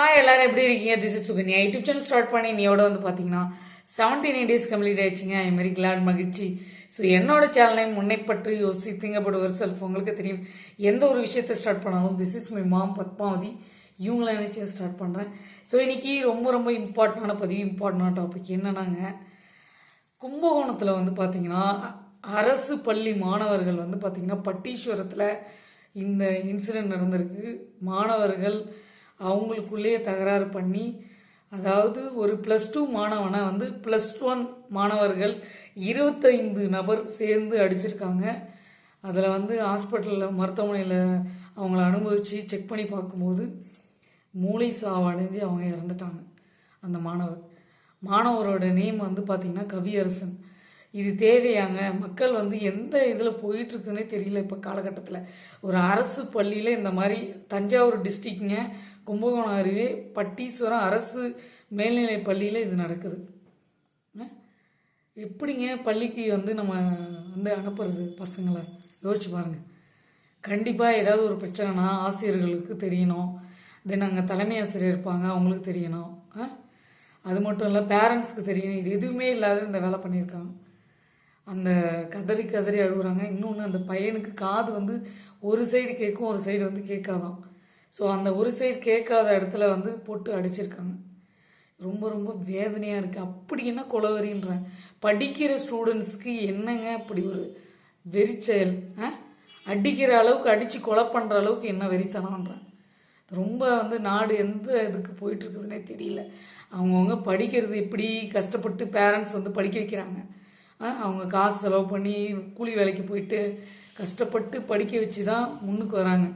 Hi எல்லாரும் எப்படி இருக்கீங்க? This is Sukanya YouTube channel start பண்ணி நீயோட வந்து பார்த்தீங்கன்னா செவன்டீன் டேஸ் கம்ப்ளீட் ஆயிடுச்சுங்க. ஐ மாதிரி கிளாட் மகிழ்ச்சி. ஸோ என்னோட சேனலை முன்னை பற்றி யோசி திங்கப்படுவர் செல்ஃப் உங்களுக்கு தெரியும். எந்த ஒரு விஷயத்தை ஸ்டார்ட் பண்ணாலும் this is my mom Padmavathi. இவங்கள நினச்சி ஸ்டார்ட் பண்ணுறேன் ஸோ இன்றைக்கி ரொம்ப ரொம்ப இம்பார்ட்டண்டான பதிவு இம்பார்ட்டண்டான டாபிக் என்னன்னாங்க கும்பகோணத்தில் வந்து பார்த்திங்கன்னா அரசு பள்ளி மாணவர்கள் வந்து பார்த்திங்கன்னா பட்டீஸ்வரத்தில் இந்த இன்சிடெண்ட் நடந்திருக்கு. மாணவர்கள் அவங்களுக்குள்ளேயே தகராறு பண்ணி அதாவது ஒரு ப்ளஸ் டூ மாணவனை வந்து ப்ளஸ் ஒன் மாணவர்கள் இருபத்தைந்து நபர் சேர்ந்து அடிச்சிருக்காங்க. அதில் வந்து ஹாஸ்பிட்டலில் மருத்துவமனையில் அவங்கள அனுபவித்து செக் பண்ணி பார்க்கும்போது மூளை சாவடைஞ்சு அவங்க இறந்துட்டாங்க அந்த மாணவர். மாணவரோட நேம் வந்து பார்த்திங்கன்னா கவியரசன். இது தேவையாங்க. மக்கள் வந்து எந்த இதில் போயிட்டுருக்குன்னே தெரியல இப்போ காலகட்டத்தில். ஒரு அரசு பள்ளியில் இந்த மாதிரி தஞ்சாவூர் டிஸ்ட்ரிக்ட்ங்க கும்பகோணம் அருகே பட்டீஸ்வரம் அரசு மேல்நிலை பள்ளியில் இது நடக்குது. எப்படிங்க பள்ளிக்கு வந்து நம்ம வந்து அனுப்புறது பசங்களை? யோசிச்சு பாருங்கள் கண்டிப்பாக ஏதாவது ஒரு பிரச்சனைனா ஆசிரியர்களுக்கு தெரியணும். தென் அங்கே தலைமை ஆசிரியர் இருப்பாங்க அவங்களுக்கு தெரியணும். ஆ? அது மட்டும் இல்லை பேரண்ட்ஸ்க்கு தெரியணும். இது எதுவுமே இல்லாத இந்த வேலை பண்ணியிருக்காங்க. அந்த கதறி கதறி அழுகுறாங்க. இன்னொன்று அந்த பையனுக்கு காது வந்து ஒரு சைடு கேட்கும் ஒரு சைடு வந்து கேட்காதான் ஸோ அந்த ஒரு சைடு கேட்காத இடத்துல வந்து போட்டு அடிச்சிருக்காங்க. ரொம்ப ரொம்ப வேதனையாக இருக்குது அப்படி என்ன கொலவரின்றேன் படிக்கிற ஸ்டூடெண்ட்ஸ்க்கு என்னங்க அப்படி ஒரு வெறிச்செயல் ஆ? அடிக்கிற அளவுக்கு அடித்து கொலை பண்ணுற அளவுக்கு என்ன வெறித்தனம்ன்றேன் ரொம்ப வந்து நாடு எந்த இதுக்கு போயிட்டுருக்குதுன்னே தெரியல. அவங்கவுங்க படிக்கிறது எப்படி? கஷ்டப்பட்டு பேரண்ட்ஸ் வந்து படிக்க வைக்கிறாங்க. அவங்க காசு செலவு பண்ணி கூலி வேலைக்கு போயிட்டு கஷ்டப்பட்டு படிக்க வச்சு தான் முன்னுக்கு வராங்க.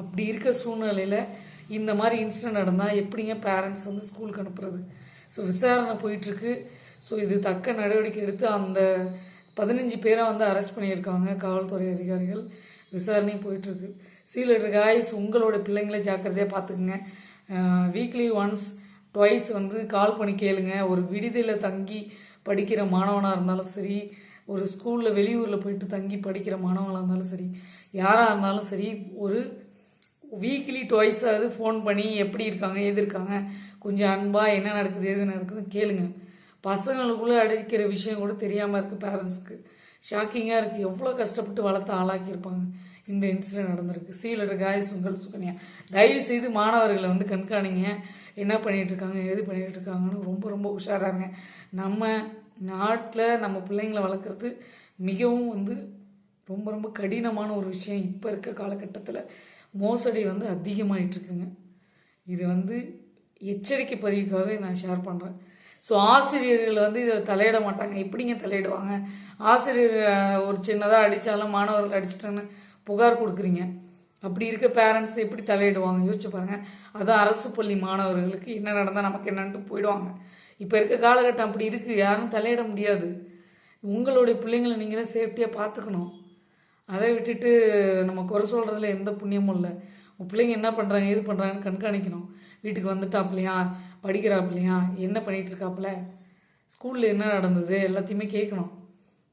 அப்படி இருக்க சூழ்நிலையில் இந்த மாதிரி இன்சிடென்ட் நடந்தால் எப்படிங்க பேரண்ட்ஸ் வந்து ஸ்கூலுக்கு அனுப்புறது? ஸோ விசாரணை போயிட்டுருக்கு. ஸோ இது தக்க நடவடிக்கை எடுத்து அந்த பதினஞ்சு பேரை வந்து அரெஸ்ட் பண்ணியிருக்காங்க காவல்துறை அதிகாரிகள். விசாரணையும் போயிட்டுருக்கு. சீலர் காய்ஸ் உங்களோட பிள்ளைங்கள ஜாக்கிரதையாக பார்த்துக்குங்க வீக்லி ஒன்ஸ் ட்வைஸ் வந்து கால் பண்ணி கேளுங்க. ஒரு விடுதியில் தங்கி படிக்கிற மாணவனாக இருந்தாலும் சரி ஒரு ஸ்கூலில் வெளியூரில் போயிட்டு தங்கி படிக்கிற மாணவனாக இருந்தாலும் சரி யாராக இருந்தாலும் சரி ஒரு வீக்லி டுவைஸாவது ஃபோன் பண்ணி எப்படி இருக்காங்க எது இருக்காங்க கொஞ்சம் அன்பாக என்ன நடக்குது எது நடக்குதுன்னு கேளுங்க. பசங்களுக்குள்ளே அடிக்கிற விஷயம் கூட தெரியாமல் இருக்குது பேரண்ட்ஸுக்கு ஷாக்கிங்காக இருக்குது எவ்வளோ கஷ்டப்பட்டு வளர்த்து ஆளாக்கியிருப்பாங்க இந்த இன்சிடென்ட் நடந்திருக்கு. சீலர் காய்ஸ் உங்கள் சுகன்யா. தயவு செய்து மாணவர்களை வந்து கண்காணிங்க. என்ன பண்ணிகிட்ருக்காங்க இருக்காங்க எது பண்ணிகிட்ருக்காங்கன்னு ரொம்ப ரொம்ப உஷாராங்க நம்ம நாட்டில் நம்ம பிள்ளைங்களை வளர்க்குறது மிகவும் வந்து ரொம்ப ரொம்ப கடினமான ஒரு விஷயம். இப்போ இருக்க காலகட்டத்தில் மோசடி வந்து அதிகமாயிட்டு இருக்குங்க. இது வந்து எச்சரிக்கை பதிவுக்காக நான் ஷேர் பண்ணுறேன் ஸோ ஆசிரியர்கள் வந்து இதில் தலையிட மாட்டாங்க. எப்படிங்க தலையிடுவாங்க? ஆசிரியர் ஒரு சின்னதாக அடித்தாலும் மாணவர்கள் அடிச்சிட்டேன்னு புகார் கொடுக்குறீங்க. அப்படி இருக்க பேரண்ட்ஸ் எப்படி தலையிடுவாங்க? யோசிச்சு பாருங்கள் அதுவும் அரசு பள்ளி மாணவர்களுக்கு என்ன நடந்தால் நமக்கு என்னன்ட்டு போயிடுவாங்க. இப்போ இருக்க காலகட்டம் அப்படி இருக்குது யாரும் தலையிட முடியாது. உங்களுடைய பிள்ளைங்களை நீங்கள் தான் சேஃப்டியாக பார்த்துக்கணும் அதை விட்டுட்டு நம்ம குறை சொல்கிறதுல எந்த புண்ணியமும் இல்லை. உங்கள் பிள்ளைங்க என்ன பண்ணுறாங்க இது பண்ணுறாங்கன்னு கண்காணிக்கணும். வீட்டுக்கு வந்துட்டாப்லையா படிக்கிறாப்லையா என்ன பண்ணிகிட்ருக்காப்புல? ஸ்கூலில் என்ன நடந்தது? எல்லாத்தையுமே கேட்கணும்.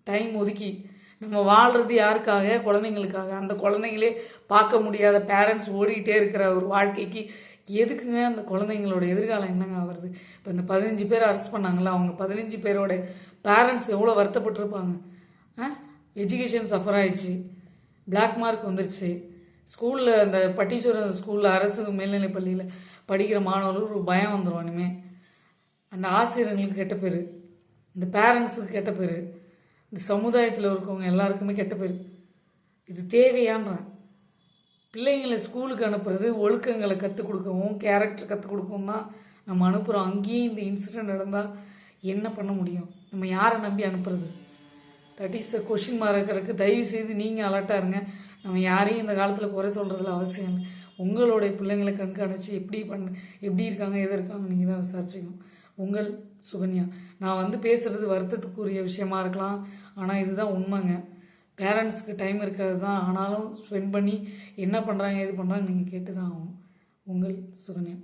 டைம் ஒதுக்கி. நம்ம வாழ்கிறது யாருக்காக? குழந்தைங்களுக்காக. அந்த குழந்தைங்களே பார்க்க முடியாத பேரண்ட்ஸ் ஓடிக்கிட்டே இருக்கிற ஒரு வாழ்க்கைக்கு எதுக்குங்க அந்த குழந்தைங்களோட எதிர்காலம் என்னங்க ஆகுறது? இப்போ இந்த பதினஞ்சு பேர் அரெஸ்ட் பண்ணாங்களா அவங்க பதினஞ்சு பேரோட பேரண்ட்ஸ் எவ்வளோ வருத்தப்பட்டிருப்பாங்க? ஆ? எஜுகேஷன் சஃபர் ஆகிடுச்சு பிளாக் மார்க் வந்துருச்சு. ஸ்கூலில் அந்த பட்டீஸ்வரன் ஸ்கூலில் அரசு மேல்நிலைப் பள்ளியில் படிக்கிற மாணவர்களுக்கு ஒரு பயம் வந்துடும் இனிமேல் அந்த ஆசிரியர்களுக்கு கெட்ட பேர் இந்த பேரண்ட்ஸுக்கு கெட்ட பேர் இந்த சமுதாயத்தில் இருக்கவங்க எல்லாருக்குமே கெட்ட பேர். இது தேவையான்றேன். பிள்ளைங்களை ஸ்கூலுக்கு அனுப்புறது ஒழுக்கங்களை கற்றுக் கொடுக்கவும் கேரக்டர் கற்றுக் கொடுக்கவும் தான் நம்ம அனுப்புகிறோம் அங்கேயும் இந்த இன்சிடென்ட் நடந்தால் என்ன பண்ண முடியும்? நம்ம யாரை நம்பி அனுப்புறது? தட் இஸ் அ கொஷின் மார்க்கிறதுக்கு தயவு செய்து நீங்கள் அலர்ட்டாக இருங்க. நம்ம யாரையும் இந்த காலத்தில் குறை சொல்கிறதுல அவசியம் இல்லை. உங்களுடைய பிள்ளைங்களை கண்காணித்து எப்படி பண்ண எப்படி இருக்காங்க எது இருக்காங்க நீங்கள் தான் விசாரிச்சுக்கணும். உங்கள் சுகன்யா. நான் வந்து பேசுகிறது வருத்தத்துக்குரிய விஷயமா இருக்கலாம். ஆனால் இதுதான் உண்மைங்க. பேரண்ட்ஸ்க்கு டைம் இருக்காது தான். ஆனாலும் ஸ்பெண்ட் பண்ணி என்ன பண்ணுறாங்க ஏது பண்ணுறாங்க நீங்கள் கேட்டு தான் ஆகணும். உங்கள் சுகன்யா.